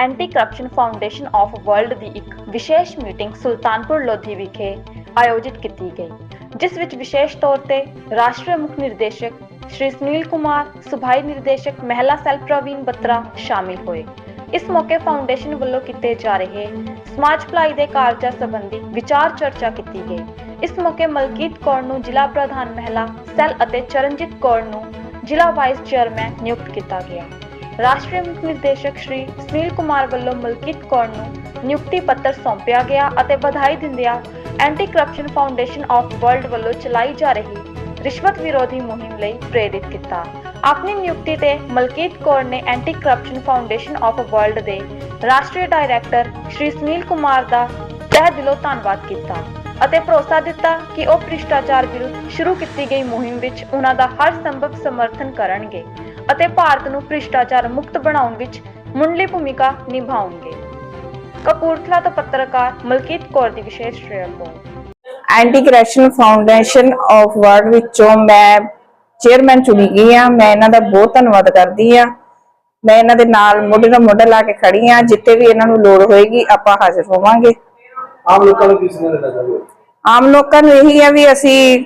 Anti corruption foundation of world ਦੀ ਇੱਕ ਵਿਸ਼ੇਸ਼ meeting Sultanpur Lodhi ਵਿਖੇ ਆਯੋਜਿਤ ਕੀਤੀ ਗਈ, ਜਿਸ ਵਿੱਚ ਵਿਸ਼ੇਸ਼ ਤੌਰ ਤੇ ਰਾਸ਼ਟਰੀ ਮੁੱਖ ਨਿਰਦੇਸ਼ਕ ਸ਼੍ਰੀ ਸੁਨੀਲ ਕੁਮਾਰ ਸੁਭਾਈ ਨਿਰਦੇਸ਼ਕ ਮਹਿਲਾ ਸੈਲ ਪ੍ਰਵੀਨ ਬੱਤਰਾ ਸ਼ਾਮਿਲ ਹੋਏ। ਇਸ ਮੌਕੇ ਫਾਊਂਡੇਸ਼ਨ ਵੱਲੋਂ ਕੀਤੇ ਜਾ ਰਹੇ ਸਮਾਜ ਭਲਾਈ ਦੇ ਕਾਰਜਾਂ ਸੰਬੰਧੀ ਵਿਚਾਰ ਚਰਚਾ ਕੀਤੀ ਗਈ। ਇਸ ਮੌਕੇ ਮਲਕੀਤ ਕੌਰ ਨੂੰ ਜ਼ਿਲ੍ਹਾ ਪ੍ਰਧਾਨ ਮਹਿਲਾ ਸੈੱਲ ਅਤੇ ਚਰਨਜੀਤ ਕੌਰ ਨੂੰ ਜ਼ਿਲ੍ਹਾ ਵਾਈਸ ਚੇਅਰਮੈਨ ਨਿਯੁਕਤ ਕੀਤਾ ਗਿਆ। ਰਾਸ਼ਟਰੀ ਮੁੱਖ ਨਿਰਦੇਸ਼ਕ ਸ਼੍ਰੀ ਸੁਨੀਲ ਕੁਮਾਰ ਵੱਲੋਂ ਮਲਕੀਤ ਕੌਰ ਨੂੰ ਨਿਯੁਕਤੀ ਪੱਤਰ ਸੌਂਪਿਆ ਗਿਆ ਅਤੇ ਵਧਾਈ ਦਿੰਦਿਆਂ anti corruption foundation of world ਵੱਲੋਂ ਚਲਾਈ ਜਾ ਰਹੀ ਰਿਸ਼ਵਤ ਵਿਰੋਧੀ ਮੁਹਿੰਮ ਲਈ ਪ੍ਰੇਰਿਤ ਕੀਤਾ। ਆਪਣੀ ਨਿਯੁਕਤੀ ਤੇ ਮਲਕੀਤ ਕੌਰ ਨੇ anti corruption foundation of world ਦੇ ਰਾਸ਼ਟਰੀ ਡਾਇਰੈਕਟਰ ਸ਼੍ਰੀ ਸੁਨੀਲ ਕੁਮਾਰ ਦਾ ਤਹਿ ਦਿਲੋਂ ਧੰਨਵਾਦ ਕੀਤਾ। ਅਤੇ ਭਰੋਸਾ ਦਿੱਤਾ ਕਿ ਉਹ ਭ੍ਰਿਸ਼ਟਾਚਾਰ ਵਿਰੁੱਧ ਸ਼ੁਰੂ ਕੀਤੀ ਗਈ ਮੁਹਿੰਮ ਵਿੱਚ ਉਹਨਾਂ ਦਾ ਹਰ ਸੰਭਵ ਸਮਰਥਨ ਕਰਨਗੇ ਅਤੇ ਭਾਰਤ ਨੂੰ ਭ੍ਰਿਸ਼ਟਾਚਾਰ ਮੁਕਤ ਬਣਾਉਣ ਵਿੱਚ ਮੁੱਢਲੀ ਭੂਮਿਕਾ ਨਿਭਾਉਣਗੇ। ਕਪੂਰਥਲਾ ਤੋਂ ਪੱਤਰਕਾਰ ਮਲਕੀਤ ਕੌਰ ਦੀ ਵਿਸ਼ੇਸ਼ report. Anti corruption foundation of world ਵਿੱਚੋਂ ਮੈਂ ਚੇਅਰਮੈਨ ਚੁਣੀ ਗਈ ਆ ਮੈਂ ਇਹਨਾਂ ਦਾ ਬਹੁਤ ਧੰਨਵਾਦ ਕਰਦੀ ਆ ਮੈਂ ਇਹਨਾਂ ਦੇ ਨਾਲ ਮੋਢੇ ਨਾਲ ਮੋਢਾ ਲਾ ਕੇ ਖੜੀ ਆ ਜਿੱਤੇ ਵੀ ਇਹਨਾਂ ਨੂੰ ਲੋੜ ਹੋਏਗੀ, ਆਪਾਂ ਹਾਜ਼ਰ ਹੋਵਾਂਗੇ। ਆਮ ਲੋਕਾਂ ਨੂੰ ਕਿਸ ਨੇ ਦੇਣਾ ਚਾਹੁੰਦੇ ਹੋ ਆਮ ਲੋਕਾਂ ਨੂੰ ਇਹੀ ਆ ਵੀ ਅਸੀਂ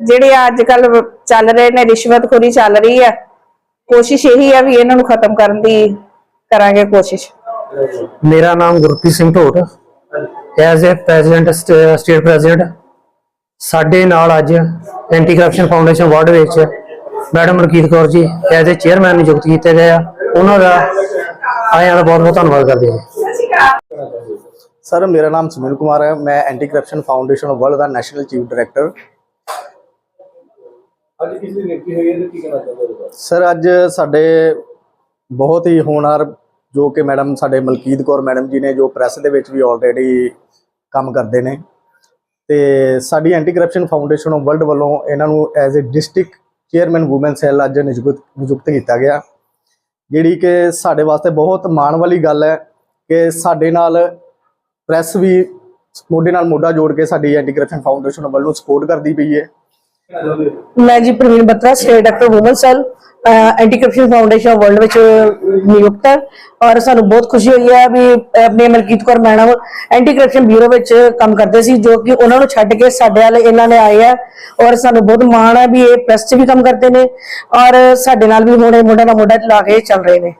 ਜਿਹੜੇ ਅੱਜ ਕੱਲ ਚੱਲ ਰਹੇ ਨੇ ਰਿਸ਼ਵਤਖੋਰੀ ਚੱਲ ਰਹੀ ਆ ਕੋਸ਼ਿਸ਼ ਇਹੀ ਆ ਵੀ ਇਹਨਾਂ ਨੂੰ ਖਤਮ ਕਰਨ ਦੀ ਕਰਾਂਗੇ ਕੋਸ਼ਿਸ਼। ਮੇਰਾ ਨਾਮ Gurpreet Singh Dhot. As a president state president ਸਾਡੇ ਨਾਲ ਅੱਜ ਐਂਟੀ ਕਰਪਸ਼ਨ ਫਾਊਂਡੇਸ਼ਨ ਵਾਰਡ ਵਿੱਚ madam Malkit Kaur ji as a chairman ਨਿਯੁਕਤ ਕੀਤੇ ਗਏ ਆ। ਉਹਨਾਂ ਦਾ ਆਇਆਂ ਦਾ ਬਹੁਤ ਬਹੁਤ ਧੰਨਵਾਦ ਕਰਦੇ ਹਾਂ। ਸਰ ਮੇਰਾ ਨਾਮ ਸੁਨੀਲ ਕੁਮਾਰ ਹੈ। ਮੈਂ anti corruption foundation of world the national chief director ਅੱਜ ਕਿਸ ਦੀ ਨਿਯੁਕਤੀ ਹੋਈ ਹੈ ਤੇ ਕੀ ਕਹਿਣਾ ਚਾਹੁੰਦੇ ਹੋ? ਸਰ ਅੱਜ ਸਾਡੇ ਬਹੁਤ ਹੀ ਹੋਣਹਾਰ ਜੋ ਕਿ ਮੈਡਮ ਸਾਡੇ ਮਲਕੀਤ ਕੌਰ ਮੈਡਮ ਜੀ ਨੇ ਜੋ ਪ੍ਰੈਸ ਦੇ ਵਿੱਚ ਵੀ ਆਲਰੇਡੀ ਕੰਮ ਕਰਦੇ ਨੇ। ਤੇ ਸਾਡੀ anti corruption foundation of world ਵੱਲੋਂ ਇਹਨਾਂ ਨੂੰ as a district chairman woman cell ਅੱਜ ਨਿਯੁਕਤ ਨਿਯੁਕਤ ਕੀਤਾ ਗਿਆ। ਜਿਹੜੀ ਕਿ ਸਾਡੇ ਵਾਸਤੇ ਬਹੁਤ ਮਾਣ ਵਾਲੀ ਗੱਲ ਹੈ ਕਿ ਸਾਡੇ ਨਾਲ ਪ੍ਰੈਸ ਵੀ ਮੋਢੇ ਨਾਲ ਮੋਢਾ ਜੋੜ ਕੇ ਸਾਡੀ ਐਂਟੀ ਕਰਪਸ਼ਨ ਫਾਊਂਡੇਸ਼ਨ ਵੱਲੋਂ ਸਪੋਰਟ ਕਰਦੀ ਪਈ ਹੈ। ਮੈਂ ਜੀ Parveen Batra state doctor woman cell anti corruption foundation world ਵਿੱਚ ਨਿਯੁਕਤ ਹੈ ਔਰ ਸਾਨੂੰ ਬਹੁਤ ਖੁਸ਼ੀ ਹੋਈ ਹੈ ਵੀ ਆਪਣੇ Malkit Kaur madam anti corruption bureau ਵਿੱਚ ਕੰਮ ਕਰਦੇ ਸੀ, ਜੋ ਕਿ ਉਹਨਾਂ ਨੂੰ ਛੱਡ ਕੇ ਸਾਡੇ ਵਾਲੇ ਇਹਨਾਂ ਨੇ ਆਏ ਆ ਔਰ ਸਾਨੂੰ ਬਹੁਤ ਮਾਣ ਹੈ ਵੀ ਇਹ ਪ੍ਰੈਸ 'ਚ ਵੀ ਕੰਮ ਕਰਦੇ ਨੇ ਔਰ ਸਾਡੇ ਨਾਲ ਵੀ ਹੁਣ ਇਹ ਮੁੰਡਾ ਨਾਲ ਮੋਢਾ ਲਾ ਕੇ ਚੱਲ ਰਹੇ ਨੇ।